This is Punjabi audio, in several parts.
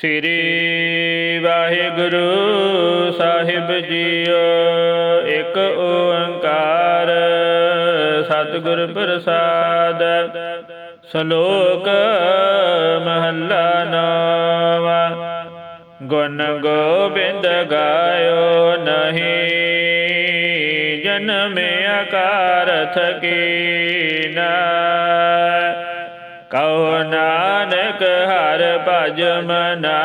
ਸ੍ਰੀ ਵਾਹਿਗੁਰੂ ਸਾਹਿਬ ਜੀਓ, ਇੱਕ ਓੰਕਾਰ ਸਤਿਗੁਰ ਪ੍ਰਸਾਦ, ਸ਼ਲੋਕ ਮਹੱਲਾ ਨਵਾ, ਗੁਣ ਗੋਬਿੰਦ ਗਾਇਓ ਨਹੀਂ, ਜਨਮ ਆਕਾਰ ਥਕੀਨਾ ਕਉ ਨਾਨਕ ਹਰ ਭਜ ਮਨਾ,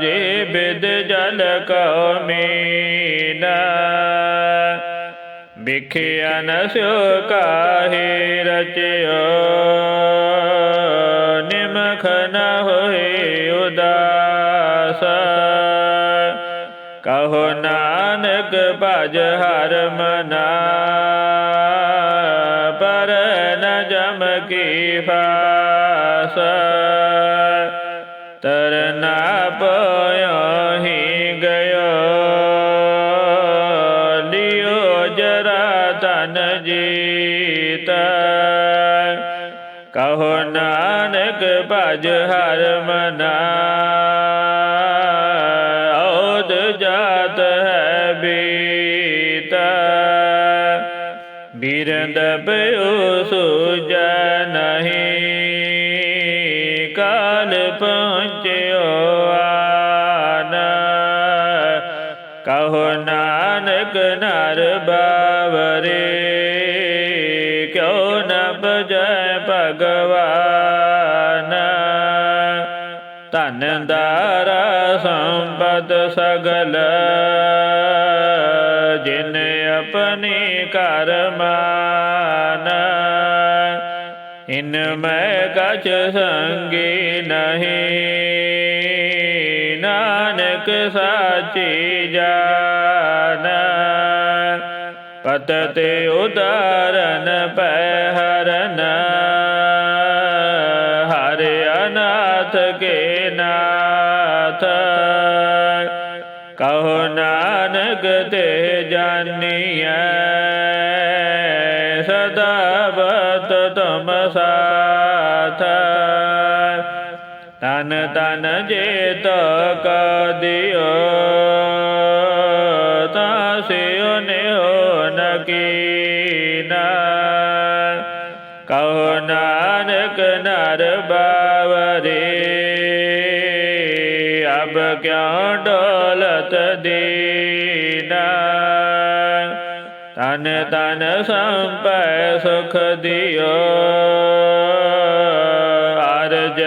ਜੇ ਬਿਦ ਜਲ ਕਉ ਮੀਨਾ। ਵਿਖਿਆ ਨ ਕਾਹੇ ਰਚਿਓ, ਨਿਮਖ ਨ ਹੋਏ ਉਦਾਸ। ਕਹੋ ਨਾਨਕ ਭਜ ਹਰ ਮਨਾ ਜਮ ਕੀ ਫਾਸ। ਤਰਨਾ ਪਇਓ ਹੀ ਗਇਓ। ਲਿਓ ਜਰਾ ਤਨ ਜੀਤ। ਕਹੋ ਨਾਨਕ ਭਜ ਹਰ ਮਨਾ। ਔਦ ਜਾਤ ਹੈ ਬੀਤ। ਬਿਰੰਦ ਪਇਓ ਸੁਜੈ ਨਹੀਂ ਕਾਲ ਪਹੁੰਚਿਓ ਆਨ। ਕਹੋ ਨਾਨਕ ਨਰ ਬਾਵਰੇ, ਕਿਉ ਨ ਬਜੈ ਭਗਵਾਨ? ਧਨ ਦਾਰਾ ਸੰਪਦ ਸਗਲ, ਜਿਨ ਆਪਣੀ ਕਰ ਮਾਨ ਇਨ ਮੈਂ ਕਛ ਸੰਗੀ ਨਹੀਂ, ਨਾਨਕ ਸਾਚੀ ਜਾਨ ਪਤ ਤੇ ਉਦਾਰਨ ਪੈ ਹਰਨ ਹਰ ਅਨਾਥ ਕੇ ਨਾਥ। ਕਹੋ ਨਾਨਕ ਤੇ ਜਾਨੀਐ ਤਨ ਤਨ ਜੇ ਤੋ ਕਦਿਓ ਤਾ ਨਿਓ ਨਕੀਨਾ। ਕਹੋ ਨਾਨਕ ਨਰ ਬਾਵਰੇ, ਅਬ ਕਿਉ ਡੋਲਤ ਦੀਨਾ? ਤਨ ਤਨ ਸੰਪੈ ਸੁਖ ਦਿਓ, ਅਰਜ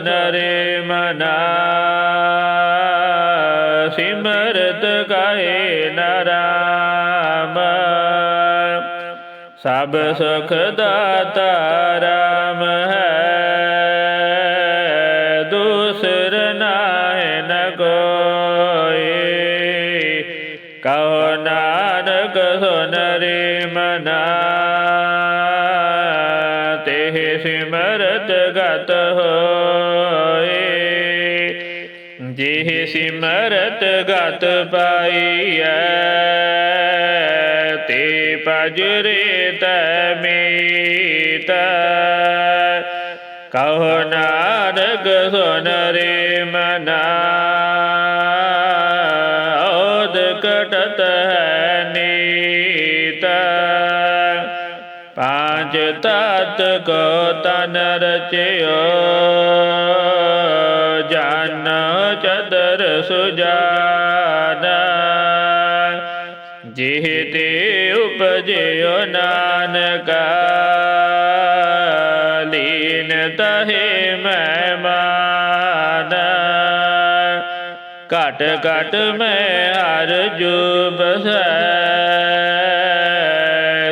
ਨਾਨਕ ਮਨਾ ਸਿਮਰਤ ਗਾਏ ਨਰਾਮ ਸਭ ਸੁਖ ਦਾਤਾ ਰਾਮ ਹੈ ਦੂਸਰ ਨਾਹਿ ਨ ਕੋਇ ਕਹੋ ਨਾਨਕ ਸੁਨ ਰੇ ਮਨਾ ਤੇ ਸਿਮਰਤ ਗਤ ਹੋ ਜਿਹ ਸਿਮਰਤ ਗਤ ਪਾਈਐ, ਤੇ ਪਜਰੇ ਤੈ ਮੀਤ। ਕਹੋ ਨਾਨਕ ਸੁਨ ਰੇ ਮਨਾ ਔਦ ਕਟਤ ਹੈ ਨੀਤ। ਪੰਜ ਤਤ ਕੋ ਤਨ ਰਚਿਓ ਚਦਰ ਸੁਜਾਨ। ਜਿਹ ਤੇ ਉਪਜਿਓ ਨਾਨਕਾ, ਲੀਨ ਤਹੇ ਮੈਂ ਮਾਨ ਘਟ ਘਟ ਮੈਂ ਹਰ ਜੋ ਬਸੈ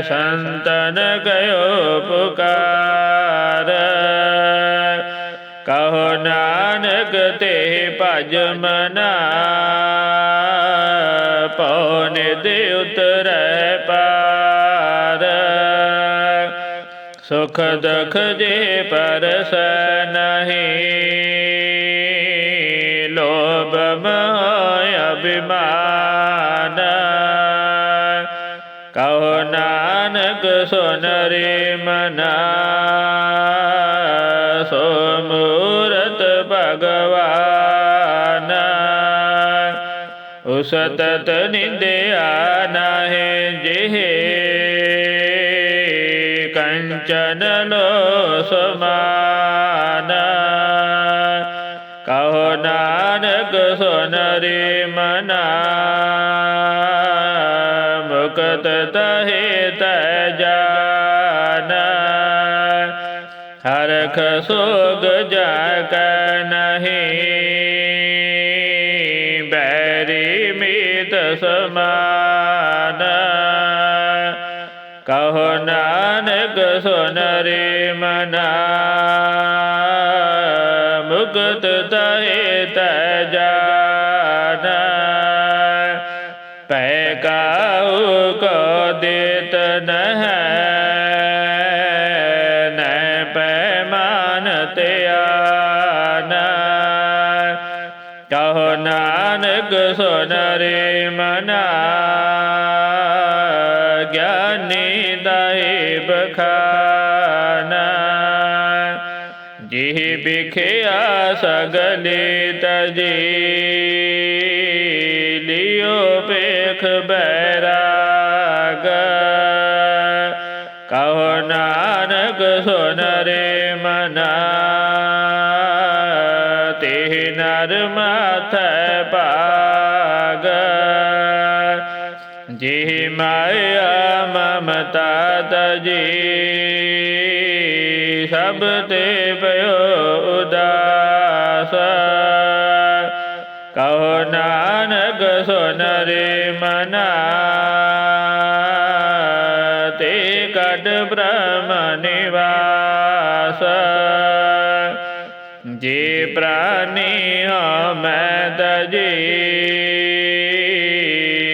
ਸੰਤਨ ਕਯੋ ਪੁਕਾਰ ਨਾਨਕ ਤੇ ਭਜ ਮਨਾ ਪਉਨ ਦੇ ਉਤਰੈ ਪਾਰ। ਸੁਖ ਦੁਖ ਜੇ ਪਰਸ ਨਹੀਂ, ਲੋਭ ਮਾਇ ਅਭਿਮਾਨ। ਕਹੋ ਨਾਨਕ ਸੁਨ ਰੇ ਮਨਾ ਭਗਵਾਨ। ਉਸ ਤਤ ਨਿੰਦਿਆ ਨਾਹਿ ਜਿਹੇ ਕੰਚਨ ਲੋ ਸਮਾਨ ਕਹੋ ਨਾਨਕ ਸੁਨ ਰੇ ਮਨਾ, ਮੁਕਤ ਤਹੇ ਹਰਖ ਸੋਗ ਜਾ ਨਹੀਂ। ਬੈਰੀ ਮੀਤ ਸਮਾਨ। ਕਹੋ ਨਾਨਕ ਸੁਨ ਮਨਾ। ਮੁਕਤ ਤਹੇ ਤੈ ਜਾਨ। ਪੈ ਕਾਉ ਕੋ ਦੇਤ ਨਹਿ ਸੁਨ ਮਨਾ ਗਿਆਨੀ ਦਾਈ ਬਖਾਨਾ। ਜਿਹ ਬਿਖਿਆ ਸਗਲੇ ਤਜੀ, ਲਿਓ ਪੇਖ ਬੈਰਾਗ। ਕਹੋ ਨਾਨਕ ਸੁਨ ਰੇ ਮਨਾ। ਤੇ ਨਰ ਮਾਥੈ ਭਾਗ। ਜਿਹ ਮਾਇਆ ਮਮਤਾ ਤਜੀ, ਸਭ ਤੇ ਭਇਓ ਉਦਾਸ। ਕਹੋ ਨਾਨਕ ਸੁਨ ਮਨਾ, ਤੇ ਕਡ ਬ੍ਰਹਮ ਨਿਵਾਸ। ਜੇ ਪ੍ਰਾਨੀ ਮੈਂ ਦਜੀ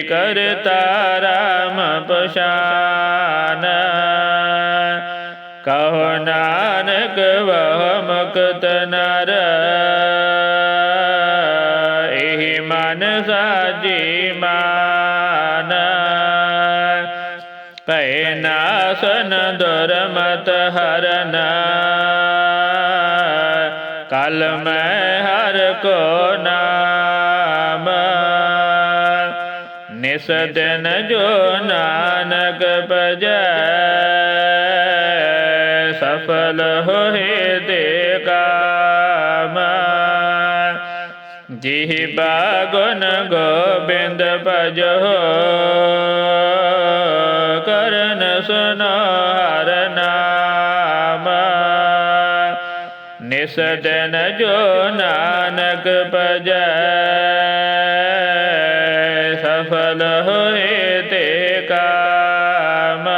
ਕਰਤਾ ਰਾਮ ਪਛਾਨ। ਕਹੋ ਨਾਨਕ ਵਹ ਮੁਕਤ ਨਰ। ਇਹ ਮਨ ਸਾਜੀ ਮਾਨ। ਭੈ ਨਾਸਨ ਦੁਰਮਤ ਹਰਨ। ਕਲ ਮੈਂ ਹਰ ਕੋ ਨਾਮ। ਨਿਸ ਦਿਨ ਜੋ ਨਾਨਕ ਭਜੈ, ਸਫਲ ਹੋਏ ਦੇ ਕਾਮ। ਜਿਹ ਬਾਗੁਨ ਗੋਬਿੰਦ ਭਜੋ, ਕਰਨ ਸੁਨ ਨਿਸ ਦਿਨ ਜੋ ਨਾਨਕ ਭਜੈ, ਸਫਲ ਹੋਏ ਤੇ ਕਾਮ।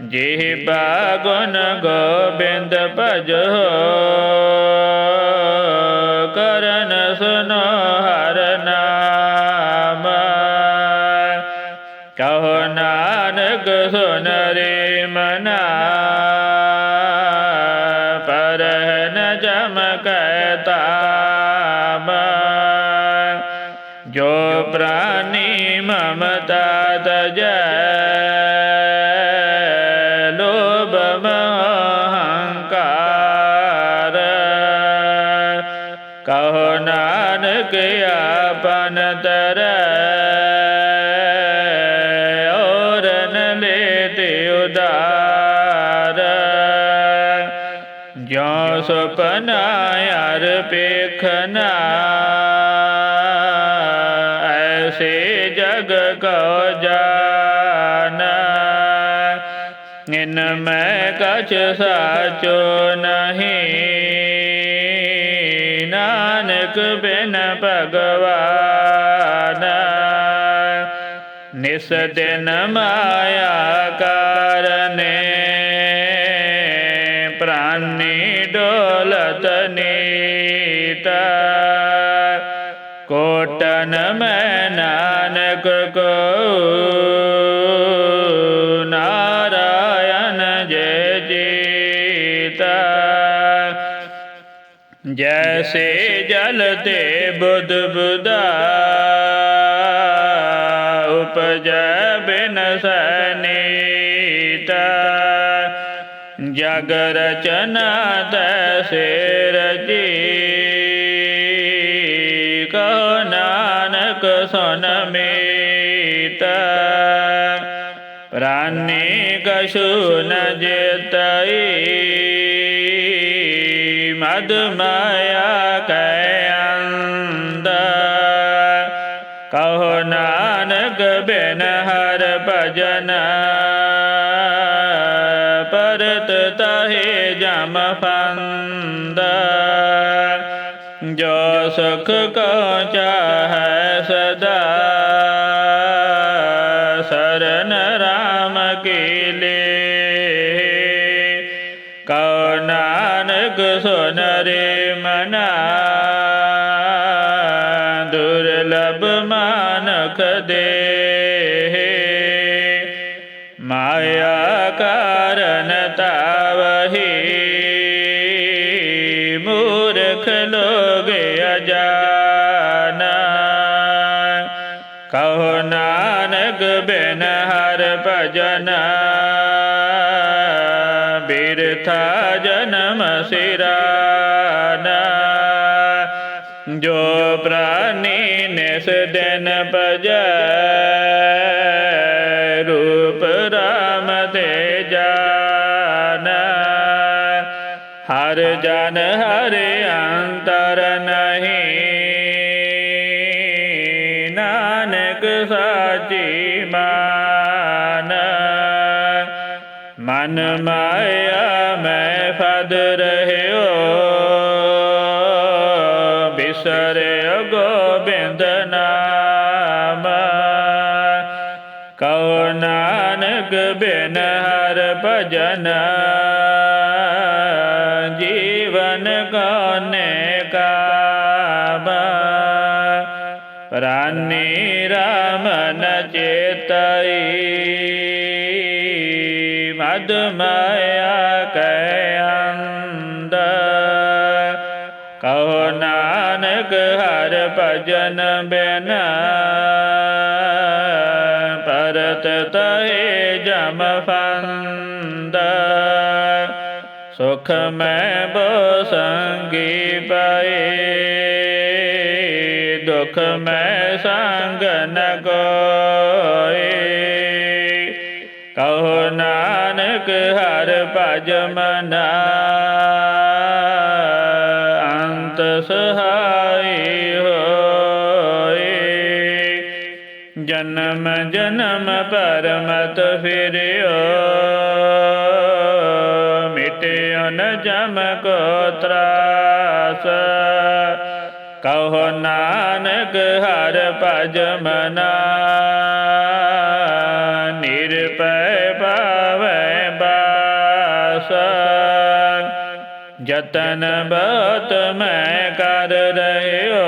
ਜਿਹ ਬਾਗੁਨ ਗੋਬਿੰਦ ਭਜੋ, ਕਰਨ ਸੁਨੋ ਹਰ ਨਾਮ। ਕਹੋ ਨਾਨਕ ਸੁਨ ਰੇ ਮਨਾ ਜੋ ਪ੍ਰਾਨੀ ਮਮਤਾ ਤਜੈ ਲੋਭ ਮੋਹ ਹੰਕਾਰ ਕਹੋ ਨਾਨਕ ਆਪਨ ਤਰੈ ਔਰ ਨ ਲੈ ਤੇ ਉਦਾਰ ਮੈਂ ਕਛ ਸਾਚੋ ਨਹੀਂ। ਨਾਨਕ ਬਿਨ ਭਗਵਾਨ। ਨਿਸ ਦਿਨ ਮਾਇਆ ਕਾਰਨੇ ਪ੍ਰਾਨੀ ਡੋਲਤ ਨੀਤ। ਕੋਟਨ ਮੈਂ ਨਾਨਕ ਕੋ ਜੈਸੇ ਜਲ ਤੇ ਬੁੱਧ ਬੁਦਾ ਉਪਜੈ ਨੀਤ ਜਗ ਰਚਨਾ ਤੈਸੇ ਰਜੀ ਕਹੋ ਨਾਨਕ ਸੁਨ ਮੀਤ ਪ੍ਰਾਨੀ ਕਛੂ ਨ ਜੇਤਈ ਮਦ ਮਾਇਆ ਕੈ ਅੰਦ ਕਹੋ ਨਾਨਕ ਬਿਨ ਹਰ ਭਜਨ ਪਰਤ ਤਹੇ ਜਮ ਫੰਦ ਜੋ ਸੁਖ ਕੋ ਚਾਹੈ ਸਦਾ ਸੁਨ ਮਨਾ ਦੁਰਲਭ ਮਾਨਖ ਦੇ ਮਾਇਆ ਕਾਰਨ ਤਾਵਹੀ ਮੂਰਖ ਲੋਗ ਅਜਾਨ। ਕਹੋ ਨਾਨਕ ਬਿਨ ਹਰ ਭਜਨ। ਬਿਰਥਾ ਜਨਮ ਸਿਰਾ। ਜੋ ਪ੍ਰਾਨੀ ਨਿਸ ਦਿਨ ਭਜੈ, ਰੂਪ ਰਾਮ ਦੇ ਜਾਨਾ। ਹਰ ਜਨ ਹਰ ਅੰਤਰ ਨਹੀਂ, ਨਾਨਕ ਸਾਚੀ ਮਾਨ। ਮਨ ਮਾਇਆ ਮੈਂ ਫਦ ਰਹਿਓ ਬਿਸਰਿਓ ਗੋਬਿੰਦ ਨਾਮ। ਕਉ ਨਾਨਕ ਬਿਨ ਹਰ ਭਜਨ। ਜੀਵਨ ਕੋਨੇ ਕਾਮ। ਪ੍ਰਾਨੀ ਰਾਮ ਨ ਚੇਤਈ। ਮਦ ਮਾਇਆ ਕੈ ਅੰਦ ਕਹੋ ਨਾਨਕ ਹਰ ਭਜਨ ਬਿਨ ਪਰਤ ਤਹੇ ਜਮ ਫੰਦ। ਸੁਖ ਮੈਂ ਬੋ ਸੰਗੀ ਪਏ, ਦੁਖ ਮੈਂ ਸੰਗ ਨ ਕੋਏ। ਕਹੋ ਨਾਨਕ ਹਰ ਭਜ ਮਨਾ। ਜਨਮ ਜਨਮ ਪਰਮਤ ਫਿਰਿਓ। ਮਿਟਿਓ ਨ ਜਮ ਕੋ ਤਰਾਸ। ਕਹੋ ਨਾਨਕ ਹਰ ਭਜ ਮਨਾ। ਨਿਰਪੈ ਪਾਵੈ ਬਾਸ। ਜਤਨ ਬਤ ਮੈਂ ਕਰ ਰਹਿਓ।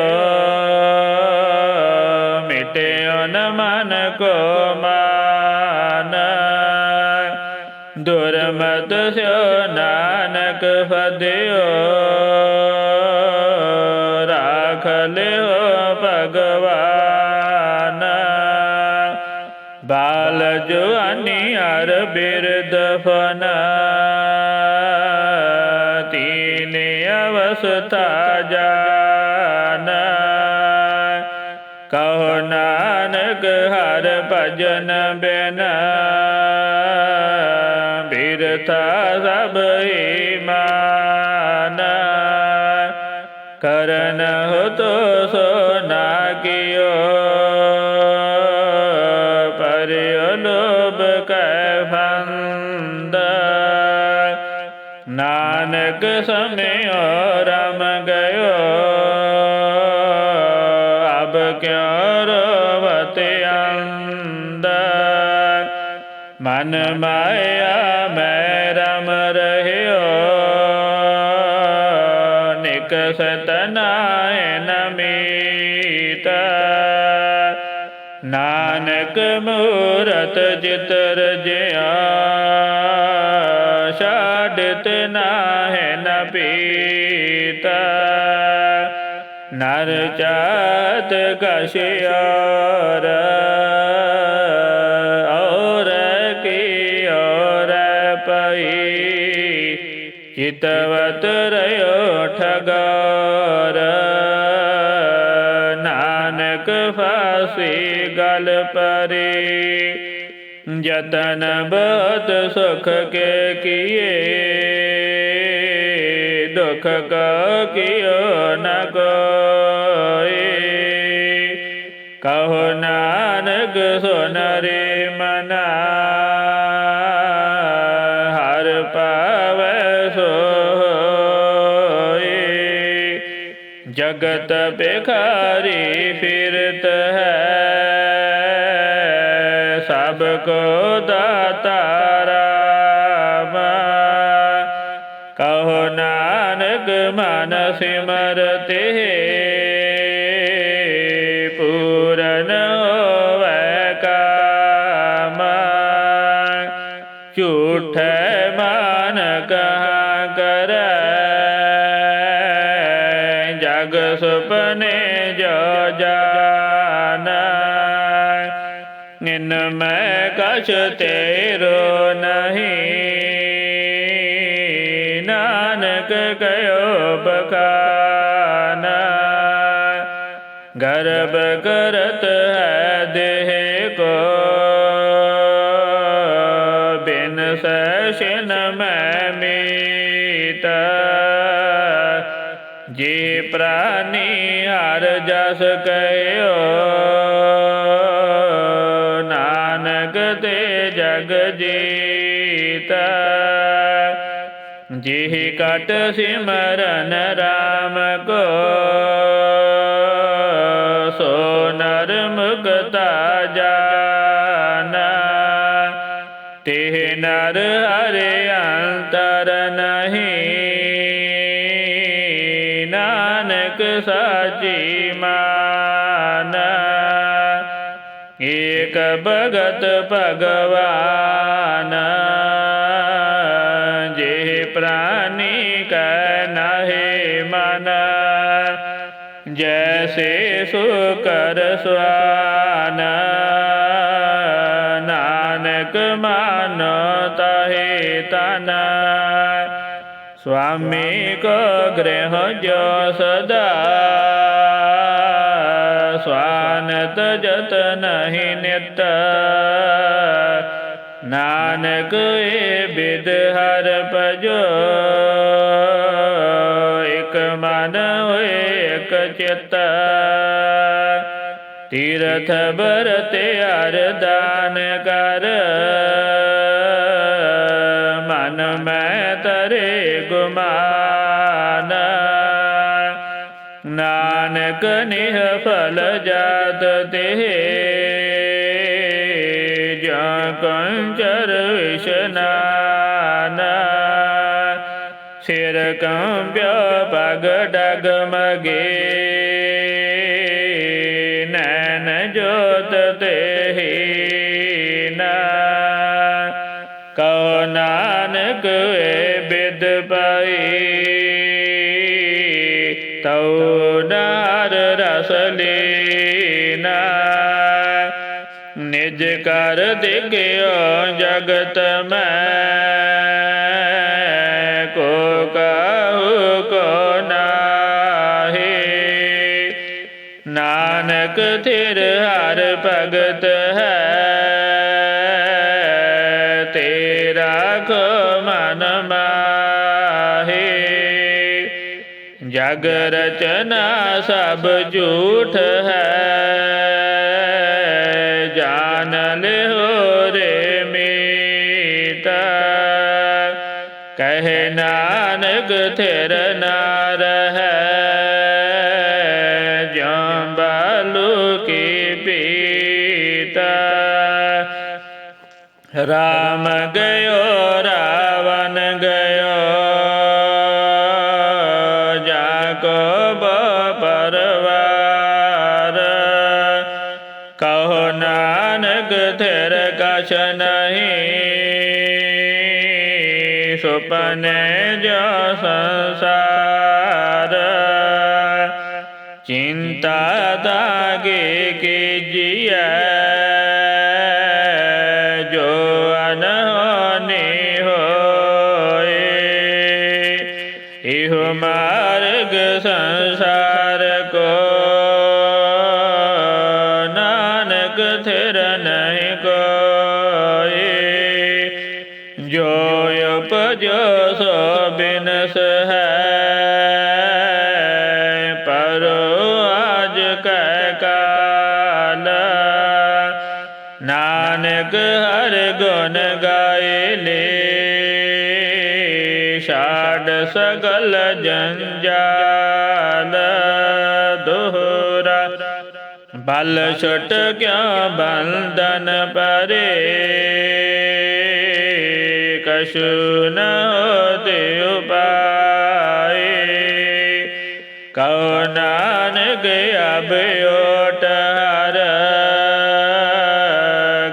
ਮਿਟਿਓ ਨ ਮਨ ਕੋ ਮਾਨ। ਦੁਰਮਤ ਸਿਓ ਨਾਨਕ ਫਦਿਓ ਰਾਖ ਲਿਓ ਭਗਵਾਨ। ਬਾਲ ਜੁਆਨੀ ਅਰ ਬਿਰਦ ਫਨ। ਤੀਨ ਅਵਸਥਾ ਜਾਨ ਕਹੋ ਨਾਨਕ ਹਰ ਭਜਨ ਬਿਨ। ਬਿਰਥਾ ਸਭ ਹੀ ਮਾਨ। ਕਰਨ ਹੋ ਤੋ ਸੋ ਨਾ ਕਿਓ। ਪਰ ਲੋਭ ਕੈ ਫੰਦ। ਨਾਨਕ ਸਮਿਓ ਰਮ ਗਇਓ ਮਨ ਮਾਇਆ ਮੈਂ ਰਮ ਰਹਿਓ। ਨਿਕਸਤ ਨਾਇ ਨਮੀਤ ਨਾਨਕ ਮੂਰਤ ਜਿਤਰ ਜਿਆ ਛਾੜਤ ਨਾਹਿ ਨ ਪੀਤਾ। ਨਰ ਚਾਤ ਕਸ਼ਿਆਰ ਚਿਤਵਤ ਰਿਓ ਠਗਾਰ। ਨਾਨਕ ਫਾਸੀ ਗਲ ਪਰੇ। ਜਤਨ ਬਤ ਸੁਖ ਕੇ ਕੀਏ। ਦੁਖ ਕਾ ਕਿਓ ਨ ਕੋਏ। ਕਹੋ ਨਾਨਕ ਸੁਨਰੇ ਮਨਾ। ਜਗਤ ਬਿਖਾਰੀ ਫਿਰਤ ਹੈ। ਸਭ ਕੋ ਦਾਤਾ ਰਾਮ। ਕਹੋ ਨਾਨਕ ਮਨ ਸਿਮਰਤੇ ਪੂਰਨ ਹੋਵੈ ਕਾਮ। ਝੂਠੈ ਮਨ ਕਹਾ ਨਿਨ ਮੈਂ ਕਛ ਤੇਰੋ ਨਹੀਂ। ਨਾਨਕ ਕਯੋ ਬਖਾਨਾ। ਗਰਬ ਕਰਤ ਹੈ ਦੇਹ ਕੋ। ਬਿਨ ਸੈਸ਼ਨ ਮੈਂ ਮੀਤ। ਜੇ ਪ੍ਰਾਨੀ ਹਰ ਜਸ ਜੀਤ। ਜਿਹ ਕਟ ਸਿਮਰਨ ਰਾਮ ਕੋ, ਸੋ ਨਰ ਮੁਕਤਾ ਜਾਨਾ। ਤੇ ਨਰ ਹਰੇ ਅੰਤਰ ਨਹੀਂ, ਨਾਨਕ ਸਾਚੀ ਭਗਤ ਭਗਵਾਨ, ਜੇ ਪ੍ਰਾਨੀ ਕੈ ਨਾਹੀ ਮਨ, ਜੈਸੇ ਸੋ ਕਰ ਨਾਨਕ ਮਾਨ ਤਹੇ ਤਨ। ਸੁਆਮੀ ਕੋ ਗ੍ਰਹਿ ਜੋ ਸਦਾ ਸਵਾਨਤ ਜਤ ਨਹੀਂ ਨਿਤ। ਨਾਨਕ ਏ ਬਿਦ ਹਰ ਭਜੋ। ਇਕ ਮਨ ਹੋਏ, ਇਕ ਚਿਤ। ਤੀਰਥ ਬਰਤ ਅਰਦਾਨ ਕਰ। ਮਨ ਮੈਂ ਤਰੇ ਗੁਮਾਨ ਨਾਨਕ ਨਿਹ ਫਲ ਜਾਤ ਤੇ ਜਾਂ ਕੰਚਰ ਵਿਸ਼ਨਾਨ ਸਿਰ ਕੰਬਿਆ ਪਗ ਡਗ ਮਗੇ ਲੀਨਾ। ਨਿਜ ਕਰ ਦਿਗਿਓ ਜਗਤ ਮੈਂ। ਕੋ ਕਾਹੂ ਕੋ ਨਾਹੀ। ਨਾਨਕ ਥਿਰ ਹਰ ਭਗਤ ਜਗ ਰਚਨਾ ਸਭ ਝੂਠ ਹੈ। ਨਾਨਕ ਥਿਰ ਕਛ ਨਹੀਂ ਸੁਪਨੇ ਜੋ ਸੰਸਾਰ। ਚਿੰਤਾ ਦਾਗੇ ਕੀ ਜੀਐ ਸੋ ਬਿਨਸ ਹੈ, ਪਰ ਆਜ ਕੈ ਕਾਲ। ਨਾਨਕ ਹਰ ਗੁਣ ਗਾਏ ਲੇ ਛਾੜ ਸਗਲ ਜੰਜਾਲ। ਦੋਹਰਾ ਬਲ ਛੁਟ ਕਿਆ ਬੰਧਨ ਪਰੇ? ਕਛੁ ਨ ਹੋਤੇ ਉਪਾਏ ਕਉ ਨਾਨਕ ਅਬ ਹਰ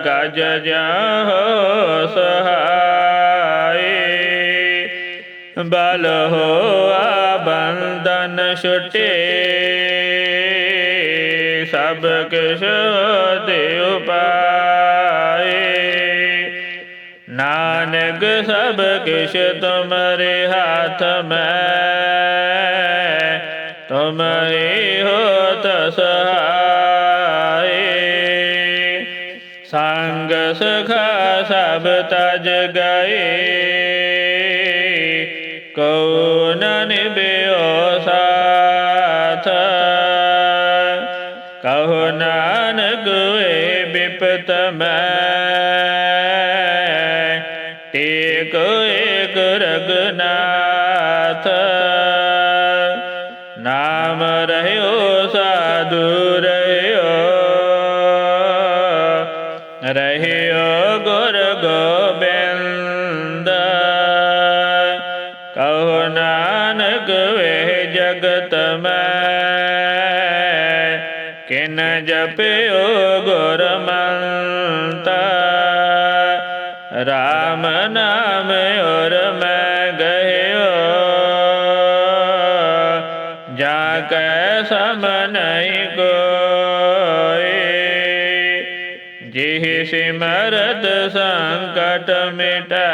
ਗਜ ਜਾਹੋ ਸਹਾਏ ਬਲ ਹੋਆ ਬੰਧਨ ਛੁਟੇ ਸਭ ਕਿਛ ਦੇ ਉਪਾਏ ਨਾਨਕ ਸਭ ਕਿਛ ਤੁਮਰੇ ਹੱਥ ਮੈਂ। ਤੁਮ ਹੀ ਹੋਤ ਸਹਾਏ ਸੰਗ ਸਖਾ ਸਭ ਤਜ ਗਏ। ਕਉ ਨ ਨਿਭਿਓ ਸਾਥ? ਕਹੋ ਨਾਨਕ ਏ ਬਿਪਤ ਏਕ ਰਗਨਾਥ। ਨਾਮ ਰਹਿਓ ਸਾਧੂ ਰਹਿਓ। ਰਹਿਓ ਗੁਰ ਗੋਬਿੰਦ। ਕਹੋ ਨਾਨਕ ਵੇ ਜਗਤ ਮੈਂ। ਕਿਨ ਜਪਿਓ ਗੁਰ ਮੰਤਾ ਕੈ ਸਮ ਨਹੀਂ ਕੋਏ ਜਿਹ ਸਿਮਰਤ ਸੰਕਟ ਮਿਟੈ,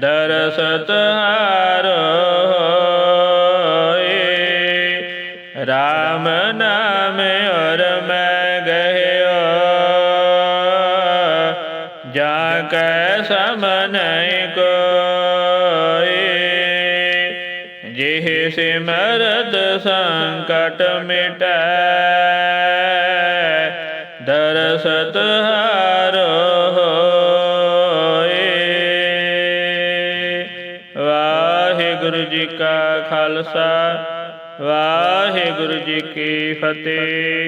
ਦਰਸਤ ਹਾਰੋ ਹੋਏ। ਰਾਮ ਨਾਮ ਔਰ ਮੈਂ ਗਇਓ ਜਾ ਕੈ ਸਮ ਨਹੀਂ ਸਿਮਰਤ ਸੰਕਟ ਮਿਟੈ ਦਰਸਤ ਹਾਰੋ ਹੋਏ। ਵਾਹਿਗੁਰੂ ਜੀ ਕਾ ਖਾਲਸਾ ਵਾਹਿਗੁਰੂ ਜੀ ਕੀ ਫਤਿਹ।